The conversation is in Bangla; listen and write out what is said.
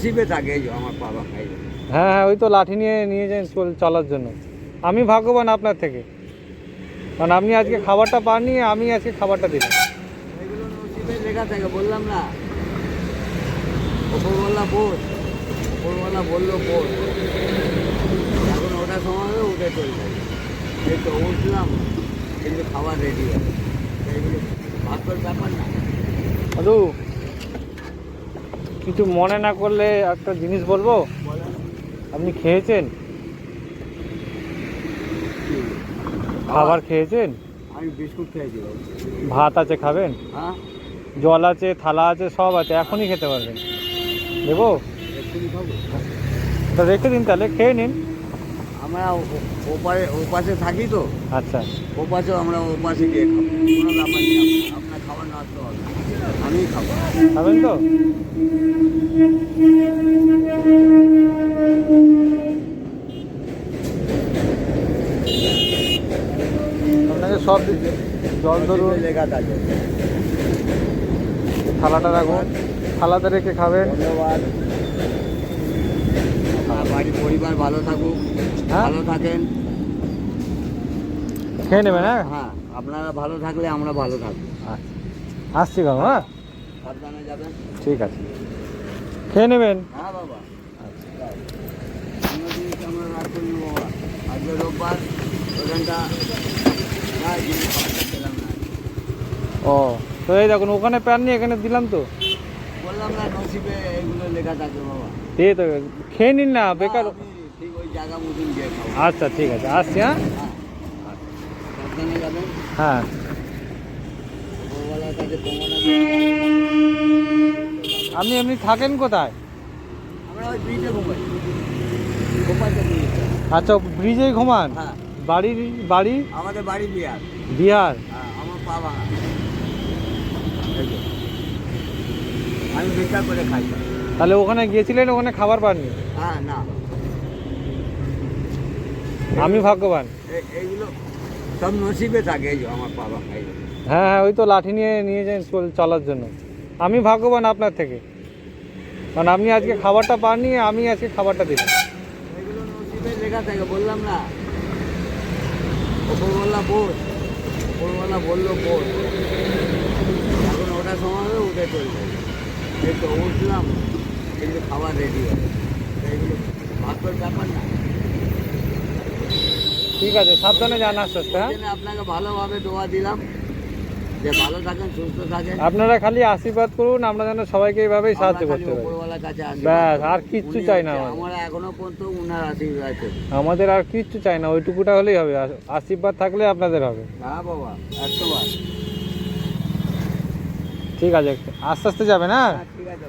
নসিবে থাকে আমার পা ভাঙাই হ্যাঁ হ্যাঁ ওই তো লাঠি নিয়ে নিয়ে যান চল- চলার জন্য। আমি ভাগ্যবান আপনার থেকে। কারণ আপনি আজকে খাবারটা পাননি আমি আজকে খাবারটা দিলাম। লেখা থাকে বললাম না। ওপরওয়ালা বোধ ওপরওয়ালা বলল বোধ এখন ওটা সময় হবে উঠে চলবে এই তো উঠলাম কিন্তু খাবার রেডি হবে এইগুলো ভাগ্যের ব্যাপার না। দাদু কিছু মনে না করলে একটা জিনিস বলব? আপনি খেয়েছেন? খাবার খেয়েছেন? আমি বিস্কুট খেয়েছি ভাত আছে খাবেন? হ্যাঁ। জল আছে থালা আছে সব আছে এখনই খেতে পারবেন। দেবো? তা রেখে দিন তাহলে খেয়ে নিন। আমরা ওপারে ওপাশে থাকি তো। আচ্ছা। ওপাশেও আমরা ওপাশে গিয়ে খাব। কোনো ব্যাপার নেই আমিই খাব। খাবেন তো? আপনাকে সব দিচ্ছে জল ধরুন। লেখা থাকে। থালাটা রাখুন। থালাতে রেখে খাবেন। ধন্যবাদ। বাড়ির পরিবার ভালো থাকুক। হ্যাঁ? ভালো থাকেন। খেয়ে নেবেন হ্যাঁ? হ্যাঁ আপনারা ভালো থাকলে আমরা ভালো থাকব। আচ্ছা। আসছি কাকু হ্যাঁ? ঠিক আছে। খেয়ে নেবেন? হ্যাঁ বাবা। বাবা। আজকে রোববার ওখানটা খেলাম না। ও তো এই দেখুন ওখানে প্যান নিয়ে এখানে দিলাম তো। বললাম না নসিবে এগুলো লেখা থাকে বাবা। এই তো খেয়ে নিন না বেকার ঠিক ওই জায়গা মতন গিয়ে আচ্ছা ঠিক আছে আসছি হ্যাঁ। হ্যাঁ সাবধানে যাবেন হ্যাঁ ওপরওয়ালার কাছে কমানো আপনি এমনি থাকেন কোথায়? ব্রিজে ব্রিজ আচ্ছা ব্রিজেই ঘুমান? হ্যাঁ। বাড়ির বাড়ি? আমাদের বাড়ি বিহার। বিহার? হ্যাঁ আমার যে। আমি ভিক্ষা করে খাই। তাহলে ওখানে গিয়েছিলেন ওখানে খাবার পাননি? হ্যাঁ না। আমি ভাগ্যবান। এইগুলো সব নসিবে থাকে আমার এই যে। হ্যাঁ হ্যাঁ ওই তো লাঠি নিয়ে নিয়ে যান চল- চলার জন্য। আমি ভাগ্যবান আপনার থেকে। কারণ আপনি আজকে খাবারটা পাননি আমি আজকে খাবারটা দিলাম। এগুলো নসিবে লেখা থাকে বললাম না। ওপরওয়ালা বোধ ওপরওয়ালা বলল বোধ এখন ওটা সময় হবে উঠে চলবে এই তো উঠলাম কিন্তু খাবার রেডি হবে এইগুলো ভাগ্যের ব্যাপার না। ঠিক আছে সাবধানে যান আস্তে আস্তে হ্যাঁ? আপনাকে ভালোভাবে দোয়া দিলাম যে ভালো থাকেন সুস্থ থাকেন। আপনারা খালি আশীর্বাদ করুন আমরা যেন সবাইকে এইভাবেই সাহায্য করতে পারি। ব্যাস, আর কিচ্ছু চাই না। আমরা এখনও পর্যন্ত উনার আশীর্বাদ। আমাদের আর কিচ্ছু চাই না ওইটুকুটা হলেই হবে। আশীর্বাদ থাকলে আপনাদের হবে। হ্যাঁ বাবা ঠিক আছে আস্তে আস্তে যাবেন হ্যাঁ? ঠিক আছে